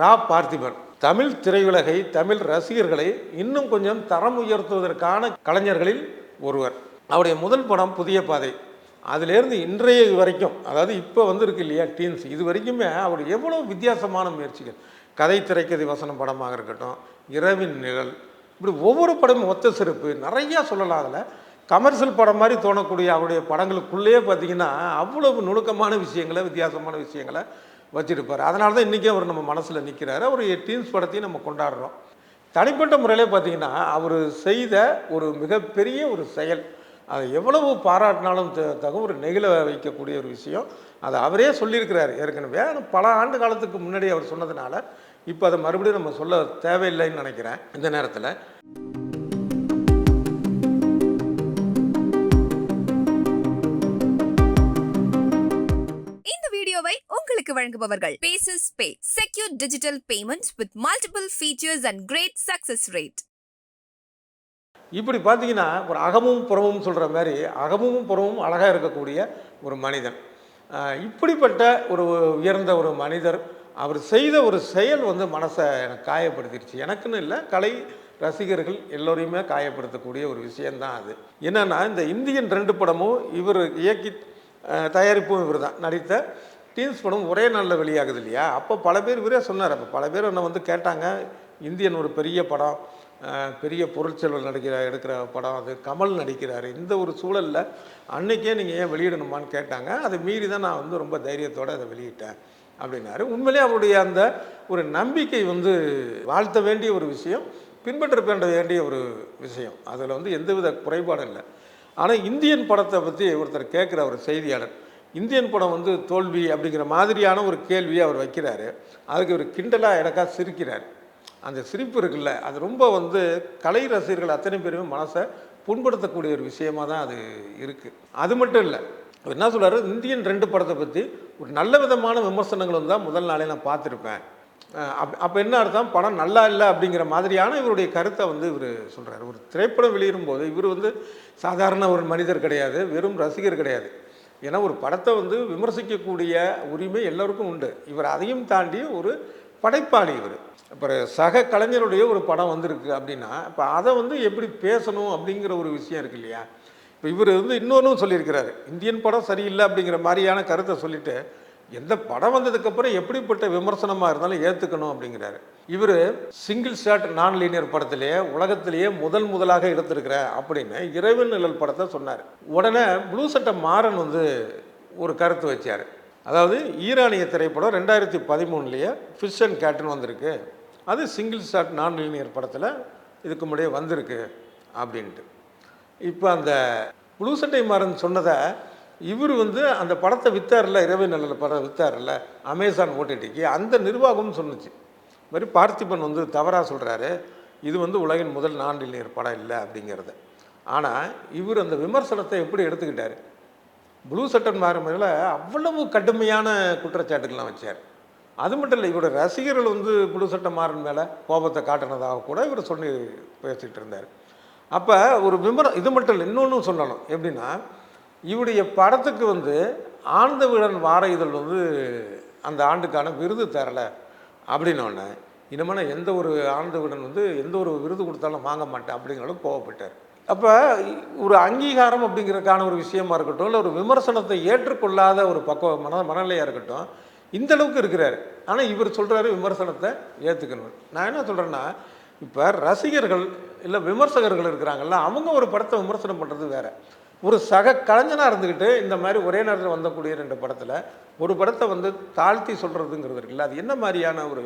ரா பார்த்திபன். தமிழ் திரையுலகை தமிழ் ரசிகர்களை இன்னும் கொஞ்சம் தரம் உயர்த்துவதற்கான கலைஞர்களில் ஒருவர். அவருடைய முதல் படம் புதிய பாதை. அதிலேருந்து இன்றைய வரைக்கும் அதாவது இப்போ வந்திருக்கு இல்லையா டீன்ஸ் இது வரைக்குமே அவர் எவ்வளோ வித்தியாசமான முயற்சிகள். கதை திரைக்கதை வசனம் படமாக இருக்கட்டும் இரவின் நிழல் இப்படி ஒவ்வொரு படமும் ஒத்த சிறப்பு நிறையா சொல்லலாம் அதில். கமர்ஷியல் படம் மாதிரி தோணக்கூடிய அவருடைய படங்களுக்குள்ளேயே பார்த்தீங்கன்னா அவ்வளவு நுணுக்கமான விஷயங்களை வித்தியாசமான விஷயங்களை வச்சிருப்பார். அதனால தான் இன்றைக்கி அவர் நம்ம மனசில் நிற்கிறாரு அவர் டீம்ஸ் படத்தையும் நம்ம கொண்டாடுறோம். தனிப்பட்ட முறையிலே பார்த்தீங்கன்னா அவர் செய்த ஒரு மிகப்பெரிய ஒரு செயல். அதை எவ்வளவு பாராட்டினாலும் த- தகும் ஒரு நெகிழ வைக்கக்கூடிய ஒரு விஷயம். அதை அவரே சொல்லியிருக்கிறார் ஏற்கனவே. பல ஆண்டு காலத்துக்கு முன்னாடி அவர் சொன்னதுனால இப்போ அதை மறுபடியும் நம்ம சொல்ல தேவையில்லைன்னு நினைக்கிறேன். இந்த நேரத்தில். வழங்குபவர்கள். Pays pay secure digital payment with multiple features and great success rate இப்படி பார்த்தீங்கன்னா ஒரு அகமும் புறமும் சொல்கிற மாதிரி அகமும் புறமும் அழகாக இருக்கக்கூடிய ஒரு மனிதன். இப்படிப்பட்ட ஒரு உயர்ந்த ஒரு மனிதர் அவர் செய்த ஒரு செயல் வந்து மனசை எனக்கு காயப்படுத்திடுச்சு எனக்குன்னு இல்லை கலை ரசிகர்கள் எல்லோரையுமே காயப்படுத்தக்கூடிய ஒரு விஷயந்தான் அது. என்னென்னா இந்த இந்தியன் ரெண்டு படமும் இவர் இயக்கி தயாரிப்பும் இவர் தான் நடித்த டீன்ஸ் படம் ஒரே நாளில் வெளியாகுது இல்லையா? அப்போ பல பேர் இவரே சொன்னார். அப்போ பல பேர் என்னை வந்து கேட்டாங்க இந்தியன் ஒரு பெரிய படம் பெரிய பொருட்செல்வல் நடிக்கிற எடுக்கிற படம் அது கமல் நடிக்கிறார். இந்த ஒரு சூழலில் அன்னைக்கே நீங்கள் ஏன் வெளியிடணுமான்னு கேட்டாங்க. அதை மீறி தான் நான் வந்து ரொம்ப தைரியத்தோடு அதை வெளியிட்டேன் அப்படின்னாரு. உண்மையிலே அவருடைய அந்த ஒரு நம்பிக்கை வந்து வாழ்த்த வேண்டிய ஒரு விஷயம் பின்பற்ற வேண்டிய ஒரு விஷயம். அதில் வந்து எந்தவித குறைபாடும் இல்லை. ஆனால் இந்தியன் படத்தை பற்றி ஒருத்தர் கேட்குற ஒரு செய்தியாளர். இந்தியன் படம் வந்து தோல்வி அப்படிங்கிற மாதிரியான ஒரு கேள்வியை அவர் வைக்கிறாரு. அதுக்கு ஒரு கிண்டலாக எனக்காக சிரிக்கிறார். அந்த சிரிப்பு இருக்குல்ல அது ரொம்ப வந்து கலை ரசிகர்கள் அத்தனை பேருமே மனசை புண்படுத்தக்கூடிய ஒரு விஷயமா தான் அது இருக்குது அது மட்டும் இல்லை அவர் என்ன சொல்கிறார் இந்தியன் ரெண்டு படத்தை பற்றி ஒரு நல்ல விதமான விமர்சனங்கள் வந்து தான் முதல் நாளே நான் பார்த்துருப்பேன். அப் அப்போ என்ன அர்த்தம்? படம் நல்லா இல்லை அப்படிங்கிற மாதிரியான இவருடைய கருத்தை வந்து இவர் சொல்கிறார் ஒரு திரைப்படம் வெளியிடும் போது இவர் வந்து சாதாரண ஒரு மனிதர் கிடையாது வெறும் ரசிகர் கிடையாது. ஏன்னா ஒரு படத்தை வந்து விமர்சிக்கக்கூடிய உரிமை எல்லோருக்கும் உண்டு. இவர் அதையும் தாண்டி ஒரு படைப்பாளி இவர். அப்புறம் சக கலைஞருடைய ஒரு படம் வந்திருக்கு அப்படின்னா இப்போ அதை வந்து எப்படி பேசணும் அப்படிங்கிற ஒரு விஷயம் இருக்கு இல்லையா? இப்போ இவர் வந்து இன்னொன்றும் சொல்லியிருக்கிறாரு. இந்தியன் படம் சரியில்லை அப்படிங்கிற மாதிரியான கருத்தை சொல்லிட்டு எந்த படம் வந்ததுக்கப்புறம் எப்படிப்பட்ட விமர்சனமாக இருந்தாலும் ஏற்றுக்கணும் அப்படிங்கிறாரு. இவர் சிங்கிள் ஷாட் நான் லீனியர் படத்திலேயே உலகத்திலேயே முதல் முதலாக எடுத்திருக்கிறார் அப்படின்னு இரவு நிழல் படத்தை சொன்னார். உடனே ப்ளூ சட்டை மாறன் வந்து ஒரு கருத்து வச்சார். அதாவது ஈரானிய திரைப்படம் ரெண்டாயிரத்தி பதிமூணுலேயே ஃபிஷ் அண்ட் கேட்டன் வந்திருக்கு. அது சிங்கிள் ஷாட் நான் லீனியர் படத்தில் இதுக்கு முன்னாடியே வந்திருக்கு அப்படின்ட்டு. இப்போ அந்த ப்ளூ சட்டை மாறன் சொன்னதை இவர் வந்து அந்த படத்தை வித்தார்ல இரவு நல்ல படம் விற்றார்ல அமேசான் ஓடிடிக்கு அந்த நிர்வாகம் சொன்னுச்சு. இது மாதிரி பார்த்திபன் வந்து தவறாக சொல்கிறாரு இது வந்து உலகின் முதல் நான் லீனியர் படம் இல்லை அப்படிங்கிறத. ஆனால் இவர் அந்த விமர்சனத்தை எப்படி எடுத்துக்கிட்டார்? ப்ளூ சட்டன் மாறுமையில் அவ்வளவு கடுமையான குற்றச்சாட்டுகள்லாம் வச்சார். அது மட்டும் இல்லை இவரோட ரசிகர்கள் வந்து ப்ளூ சட்டம் மாறன் மேலே கோபத்தை காட்டினதாக கூட இவர் சொல்லி பேசிகிட்டு இருந்தார். அப்போ ஒரு விமரம் இது மட்டும் இல்லை இன்னொன்றும் சொல்லணும். எப்படின்னா இவருடைய படத்துக்கு வந்து ஆனந்த விகடன் வார இதழ் வந்து அந்த ஆண்டுக்கான விருது தரலை அப்படின்னோடனே இனிமேல் எந்த ஒரு ஆனந்த விகடன் வந்து எந்த ஒரு விருது கொடுத்தாலும் வாங்க மாட்டேன் அப்படிங்கிறத கோவப்பட்டார். அப்போ ஒரு அங்கீகாரம் அப்படிங்கிறதுக்கான ஒரு விஷயமா இருக்கட்டும் இல்லை ஒரு விமர்சனத்தை ஏற்றுக்கொள்ளாத ஒரு பக்குவ மன மனநிலையாக இருக்கட்டும் இந்த அளவுக்கு இருக்கிறார். ஆனால் இவர் சொல்கிறாரு விமர்சனத்தை ஏற்றுக்கணும் நான் என்ன சொல்கிறேன்னா இப்போ ரசிகர்கள் இல்லை விமர்சகர்கள் இருக்கிறாங்கல்ல அவங்க ஒரு படத்தை விமர்சனம் பண்ணுறது வேறு. ஒரு சக கலைஞனாக இருந்துக்கிட்டு இந்த மாதிரி ஒரே நேரத்தில் வந்தக்கூடிய ரெண்டு படத்தில் ஒரு படத்தை வந்து தாழ்த்தி சொல்கிறதுங்கிறது இருக்குல்ல? அது என்ன மாதிரியான ஒரு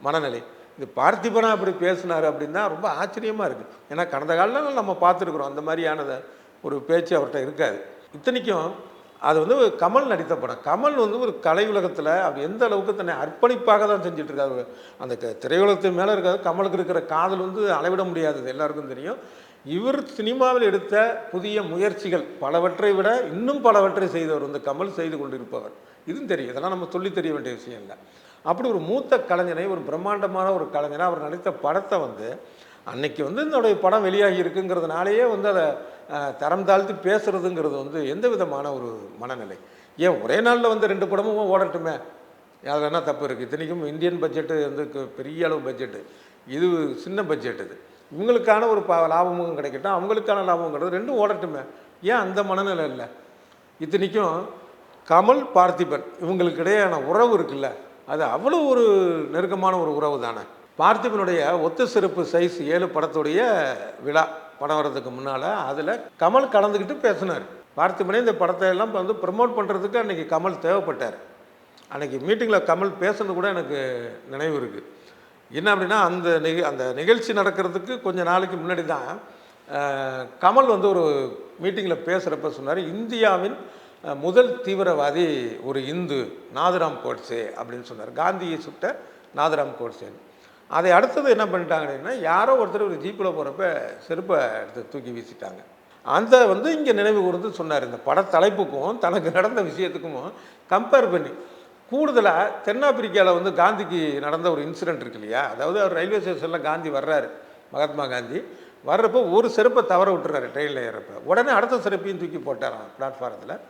மனநிலை? இது பார்த்திபனா அப்படி பேசினார் அப்படின்னா ரொம்ப ஆச்சரியமாக இருக்குது ஏன்னா கடந்த காலத்தில் நம்ம பார்த்துருக்குறோம் அந்த மாதிரியானதை ஒரு பேச்சு அவர்கிட்ட இருக்காது. இத்தனைக்கும் அது வந்து கமல் நடித்த படம். கமல் வந்து ஒரு கலை உலகத்தில் அவர் எந்த அளவுக்கு தன்னை அர்ப்பணிப்பாக தான் செஞ்சுட்டு இருக்காரு அந்த க- திரையுலகத்து மேலே இருக்காது கமலுக்கு இருக்கிற காதல் வந்து அளவிட முடியாதது. எல்லாருக்கும் தெரியும். இவர் சினிமாவில் எடுத்த புதிய முயற்சிகள் பலவற்றை விட இன்னும் பலவற்றை செய்தவர் வந்து கமல் செய்து கொண்டிருப்பவர். இதுவும் தெரியும். இதெல்லாம் நம்ம சொல்லி தெரிய வேண்டிய விஷயம் இல்லை. அப்படி ஒரு மூத்த கலைஞனை ஒரு பிரம்மாண்டமான ஒரு கலைஞனை அவர் நடித்த படத்தை வந்து அன்னைக்கு வந்து என்னுடைய படம் வெளியாகி இருக்குங்கிறதுனாலேயே வந்து அதை தரம் தாழ்த்து பேசுறதுங்கிறது வந்து எந்த விதமான ஒரு மனநிலை. ஏன் ஒரே நாளில் வந்து ரெண்டு படமும் ஓடட்டுமே? அதில் என்ன தப்பு இருக்குது இத்தனைக்கும் இந்தியன் பட்ஜெட்டு வந்து பெரிய அளவு பட்ஜெட்டு. இது சின்ன பட்ஜெட் இது. இவங்களுக்கான ஒரு ப லாபமும் கிடைக்கட்டும். அவங்களுக்கான லாபமும் கிடைக்கும் ரெண்டும் ஓடட்டுமே. ஏன் அந்த மனநிலை இல்லை? இத்தனைக்கும் கமல் பார்த்திபன் இவங்களுக்கு இடையான உறவு இருக்குல்ல? அது அவ்வளோ ஒரு நெருக்கமான ஒரு உறவு தானே. பார்த்திபனுடைய ஒத்த சிறப்பு சைஸ் ஏழு படத்துடைய விழா படம் வர்றதுக்கு முன்னால் அதில் கமல் கலந்துக்கிட்டு பேசினார். பார்த்திபனே இந்த படத்தை எல்லாம் வந்து ப்ரமோட் பண்ணுறதுக்கு அன்றைக்கி கமல் தேவைப்பட்டார். அன்றைக்கி மீட்டிங்கில் கமல் பேசுனது கூட எனக்கு நினைவு இருக்குது என்ன அப்படின்னா அந்த நிக அந்த நிகழ்ச்சி நடக்கிறதுக்கு கொஞ்சம் நாளைக்கு முன்னாடி தான் கமல் வந்து ஒரு மீட்டிங்கில் பேசுகிறப்ப சொன்னார் இந்தியாவின் முதல் தீவிரவாதி ஒரு இந்து நாதுராம் கோட்ஸே அப்படின்னு சொன்னார். காந்தியை சுட்ட நாதுராம் கோட்ஸேன்னு. அதை அடுத்தது என்ன பண்ணிட்டாங்க அப்படின்னா யாரோ ஒருத்தர் ஒரு ஜீப்பில் போகிறப்ப செருப்பை எடுத்து தூக்கி வீசிட்டாங்க. அந்த வந்து இங்கே நினைவு கூர்ந்து சொன்னார். இந்த பட தலைப்புக்கும் தனக்கு நடந்த விஷயத்துக்கும் கம்பேர் பண்ணி கூடுதலாக தென்னாப்பிரிக்காவில் வந்து காந்திக்கு நடந்த ஒரு இன்சிடென்ட் இருக்கு இல்லையா? அதாவது அவர் ரயில்வே ஸ்டேஷனில் காந்தி வர்றாரு மகாத்மா காந்தி. வர்றப்போ ஒரு செருப்பை தவற விட்டுறாரு ட்ரெயினில் ஏறப்போ. உடனே அடுத்த செருப்பையும் தூக்கி போட்டாராம் பிளாட்ஃபாரத்தில்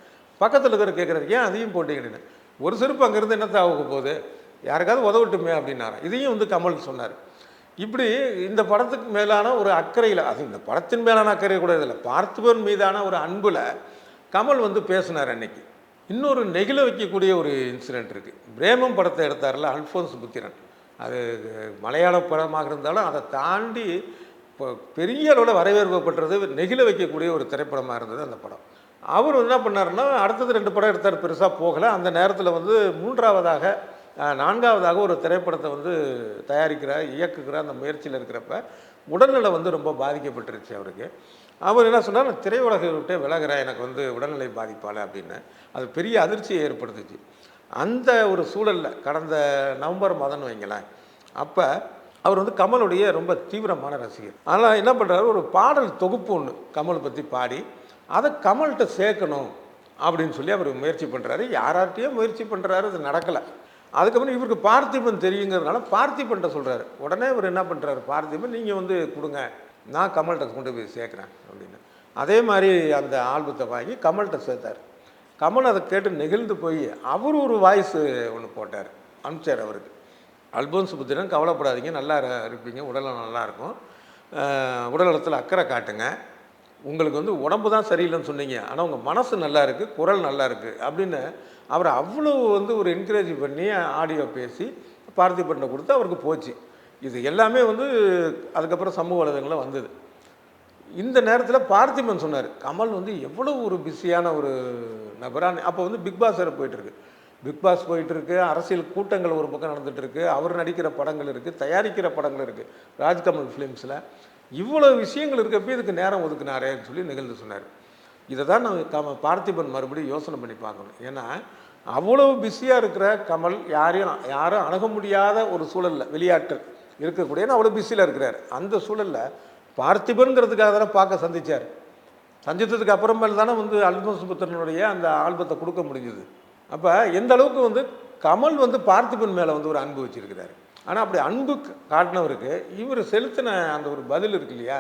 பக்கத்தில் இருக்கிற கேட்குறாரு ஏன் அதையும் போட்டீங்கன்னு? ஒரு செருப்பு அங்கேருந்து என்ன தாவுக்கு போகுது? யாருக்காவது உதவட்டுமே அப்படின்னாராம். இதையும் வந்து கமல் சொன்னார். இப்படி இந்த படத்துக்கு மேலான ஒரு அக்கறையில் அது இந்த படத்தின் மேலான அக்கறை கூட இதில் பார்த்திபன் மீதான ஒரு அன்பில் கமல் வந்து பேசினார் அன்னைக்கு. இன்னொரு நெகிழ வைக்கக்கூடிய ஒரு இன்சிடென்ட் இருக்குது பிரேமம் படத்தை எடுத்தார்ல அல்ஃபோன்ஸ் புத்திரன். அது மலையாள படமாக இருந்தாலும் அதை தாண்டி இப்போ பெரிய அளவில் வரவேற்பு பெற்றது நெகிழ வைக்கக்கூடிய ஒரு திரைப்படமாக இருந்தது அந்த படம். அவர் என்ன பண்ணாருன்னா அடுத்தது ரெண்டு படம் எடுத்தார் பெருசாக போகலை. அந்த நேரத்தில் வந்து மூன்றாவதாக நான்காவதாக ஒரு திரைப்படத்தை வந்து தயாரிக்கிற இயக்குகிற அந்த முயற்சியில் இருக்கிறப்ப உடல்நிலை வந்து ரொம்ப பாதிக்கப்பட்டுருச்சு அவருக்கு. அவர் என்ன சொன்னார் "நான் திரையுலகை விட்டே விலகிறேன் எனக்கு வந்து உடல்நிலை பாதிப்பால் அப்படின்னு. அது பெரிய அதிர்ச்சியை ஏற்படுத்துச்சு. அந்த ஒரு சூழலில் கடந்த நவம்பர் மாதம்னு வைங்களேன் அப்போ அவர் வந்து கமலுடைய ரொம்ப தீவிரமான ரசிகர். ஆனால் என்ன பண்ணுறாரு ஒரு பாடல் தொகுப்பு ஒன்று கமல் பற்றி பாடி அதை கமல்கிட்ட சேர்க்கணும் அப்படின்னு சொல்லி அவர் முயற்சி பண்ணுறாரு யார்கிட்டையும் முயற்சி பண்ணுறாரு அது நடக்கலை. அதுக்கப்புறம் இவருக்கு பார்த்திபன் தெரியுங்கிறதுனால பார்த்திபன்ட்ட சொல்கிறாரு உடனே இவர் என்ன பண்ணுறாரு பார்த்திபன் நீங்கள் வந்து கொடுங்க. நான் கமல்கிட்ட கொண்டு போய் சேர்க்குறேன். அப்படின்னு. அதே மாதிரி அந்த ஆல்பத்தை வாங்கி கமல்கிட்ட சேர்த்தார். கமல் அதை கேட்டு நெகிழ்ந்து போய் அவர் ஒரு வாய்ஸ் ஒன்று போட்டார். அனுப்பிச்சார் அவருக்கு. அல்போன்ஸ் புத்திரன் கவலைப்படாதீங்க. நல்லா இருப்பீங்க. உடல்நலம் நல்லாயிருக்கும் உடல்நலத்தில் உடல் அக்கறை காட்டுங்க. உங்களுக்கு வந்து உடம்பு தான் சரியில்லைன்னு சொன்னீங்க. ஆனால் உங்கள் மனசு நல்லா இருக்குது குரல் நல்லா இருக்குது அப்படின்னு அவரை அவ்வளோ வந்து ஒரு என்கரேஜ் பண்ணி ஆடியோ பேசி பார்த்திபனை கொடுத்து அவருக்கு போச்சு. இது எல்லாமே வந்து அதுக்கப்புறம் சமூக வலைதளங்களில் வந்தது. இந்த நேரத்தில் பார்த்திபன் சொன்னார் கமல் வந்து எவ்வளோ ஒரு பிஸியான ஒரு நபரான அப்போ வந்து பிக் பாஸ் வேறு போயிட்டுருக்கு. பிக் பாஸ் போயிட்டுருக்கு அரசியல் கூட்டங்கள் ஒரு பக்கம் நடந்துகிட்ருக்கு அவர் நடிக்கிற படங்கள் இருக்குது தயாரிக்கிற படங்கள் இருக்குது ராஜ்கமல் ஃபிலிம்ஸில் இவ்வளோ விஷயங்கள் இருக்கப்போ இதுக்கு நேரம் ஒதுக்குனாரேன்னு சொல்லி நிகழ்ந்து சொன்னார். இதை தான் நான் கம பார்த்திபன் மறுபடியும் யோசனை பண்ணி பார்க்கணும். ஏன்னா அவ்வளோ பிஸியாக இருக்கிற கமல் யாரையும் யாரும் அணுக முடியாத ஒரு சூழலில் வெளியாட்கள் இருக்கக்கூடியன்னு அவ்வளோ பிஸியில் இருக்கிறார். அந்த சூழலில் பார்த்திபன்கிறதுக்காக தானே பார்க்க சந்தித்தார் சந்தித்ததுக்கு அப்புறமேல் தானே வந்து அல்போன்ஸ் புத்திரனுடைய அந்த ஆல்பத்தை கொடுக்க முடிஞ்சுது. அப்போ எந்த அளவுக்கு வந்து கமல் வந்து பார்த்திபன் மேலே வந்து ஒரு அன்பு வச்சிருக்கிறாரு. ஆனால் அப்படி அன்பு காட்டினவருக்கு இவர் செலுத்தின அந்த ஒரு பதில் இருக்கு இல்லையா?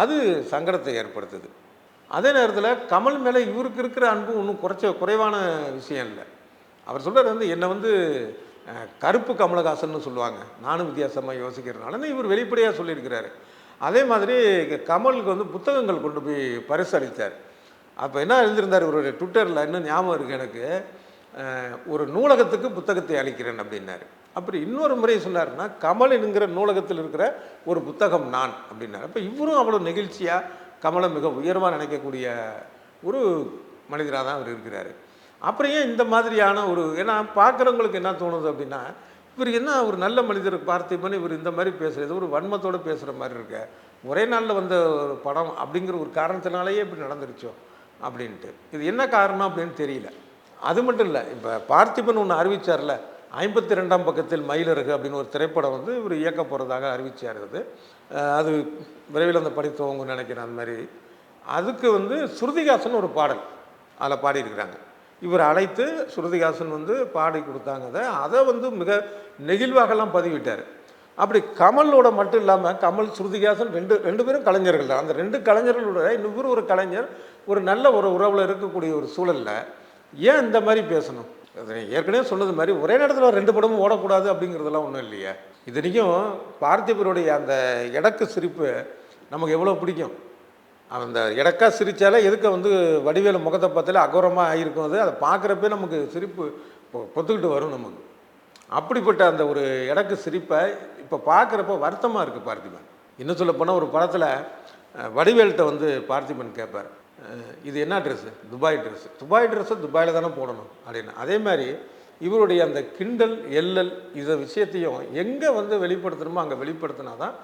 அது சங்கடத்தை ஏற்படுத்துது. அதே நேரத்தில் கமல் மேலே இவருக்கு இருக்கிற அன்பு ஒன்றும் குறைச்ச குறைவான விஷயம் இல்லை. அவர் சொல்கிறது வந்து என்னை வந்து கருப்பு கமலஹாசன்னு சொல்லுவாங்க. நானும் வித்தியாசமாக யோசிக்கிறதுனால இவர் வெளிப்படையாக சொல்லியிருக்கிறாரு. அதே மாதிரி கமலுக்கு வந்து புத்தகங்கள் கொண்டு போய் பரிசு அளித்தார். அப்போ என்ன எழுதியிருந்தார் இவருடைய ட்விட்டரில்? இன்னும் ஞாபகம் இருக்குது எனக்கு? ஒரு நூலகத்துக்கு புத்தகத்தை அளிக்கிறேன் அப்படின்னாரு. அப்படி இன்னொரு முறை சொன்னார்னா கமலனுங்கிற நூலகத்தில் இருக்கிற ஒரு புத்தகம் நான் அப்படின்னார். அப்போ இவரும் அவ்வளோ நெகிழ்ச்சியாக கமலை மிக உயர்வாக நினைக்கக்கூடிய ஒரு மனிதராக தான் அவர் இருக்கிறாரு. அப்புறம் ஏன் இந்த மாதிரியான ஒரு ஏன்னா பார்க்குறவங்களுக்கு என்ன தோணுது அப்படின்னா இவர் என்ன ஒரு நல்ல மனிதர் பார்த்திபன் இவர் இந்த மாதிரி பேசுகிறது ஒரு வன்மத்தோடு பேசுகிற மாதிரி இருக்க ஒரே நாளில் வந்த ஒரு படம் அப்படிங்கிற ஒரு காரணத்தினாலேயே இப்படி நடந்துருச்சோ அப்படின்ட்டு. இது என்ன காரணம் அப்படின்னு தெரியல. அது மட்டும் இல்லை இப்போ பார்த்திபன் ஒன்று அறிவிச்சார்ல ஐம்பத்தி ரெண்டாம் பக்கத்தில் மயிலருகு அப்படின்னு ஒரு திரைப்படம் வந்து இவர் இயக்க போகிறதாக அறிவிச்சார் அது அது விரைவில் அந்த படித்தவங்க நினைக்கிறேன் அந்த மாதிரி. அதுக்கு வந்து ஸ்ருதிகாசன் ஒரு பாடல் அதில் பாடியிருக்கிறாங்க. இவர் அழைத்து ஸ்ருதிகாசன் வந்து பாடி கொடுத்தாங்க. அதை அதை வந்து மிக நெகிழ்வாகலாம் பதிவிட்டார். அப்படி கமலோட மட்டும் இல்லாமல் கமல் ஸ்ருதிகாசன் ரெண்டு ரெண்டு பேரும் கலைஞர்கள் தான். அந்த ரெண்டு கலைஞர்களோட இன்னொரு ஒரு கலைஞர் ஒரு நல்ல ஒரு உறவில் இருக்கக்கூடிய ஒரு சூழலில் ஏன் இந்த மாதிரி பேசணும்? ஏற்கனவே சொன்னது மாதிரி ஒரே நேரத்தில் ரெண்டு படமும் ஓடக்கூடாது அப்படிங்கிறதுலாம் ஒன்றும் இல்லையே. இத்தனைக்கும் பார்த்திபருடைய அந்த இடக்கு சிரிப்பு நமக்கு எவ்வளோ பிடிக்கும்? அந்த இடக்கா சிரித்தாலே எதுக்க வந்து வடிவேலு முகத்தை பார்த்தாலே அகோரமாக ஆகிருக்கும் அது? அதை பார்க்குறப்பே நமக்கு சிரிப்பு பொத்துக்கிட்டு வரும் நமக்கு. அப்படிப்பட்ட அந்த ஒரு இடக்கு சிரிப்பை இப்போ பார்க்குறப்ப வருத்தமாக இருக்குது பார்த்திபன். இன்னும் சொல்ல போனால் ஒரு படத்தில் வடிவேல்கிட்ட வந்து பார்த்திபன் கேட்பார் இது என்ன ட்ரெஸ்ஸு துபாய் ட்ரெஸ்ஸு துபாய் ட்ரெஸ்ஸை துபாயில் தானே போடணும் அப்படின்னு. அதே மாதிரி இவருடைய அந்த கிண்டல் எல்லல் இதை விஷயத்தையும் எங்கே வந்து வெளிப்படுத்தணுமோ அங்கே வெளிப்படுத்தினா தான்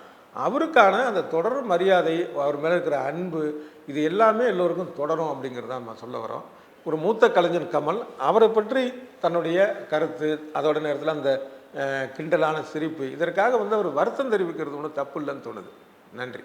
அவருக்கான அந்த தொடர் மரியாதை அவர் மேலே இருக்கிற அன்பு இது எல்லாமே எல்லோருக்கும் தொடரும் அப்படிங்கிறத நம்ம சொல்ல வரோம். ஒரு மூத்த கலைஞர் கமல் அவரை பற்றி தன்னுடைய கருத்து அதோட நேரத்தில் அந்த கிண்டலான சிரிப்பு இதற்காக வந்து அவர் வருத்தம் தெரிவிக்கிறது ஒன்றும் தப்பு இல்லைன்னு தோணுது. நன்றி.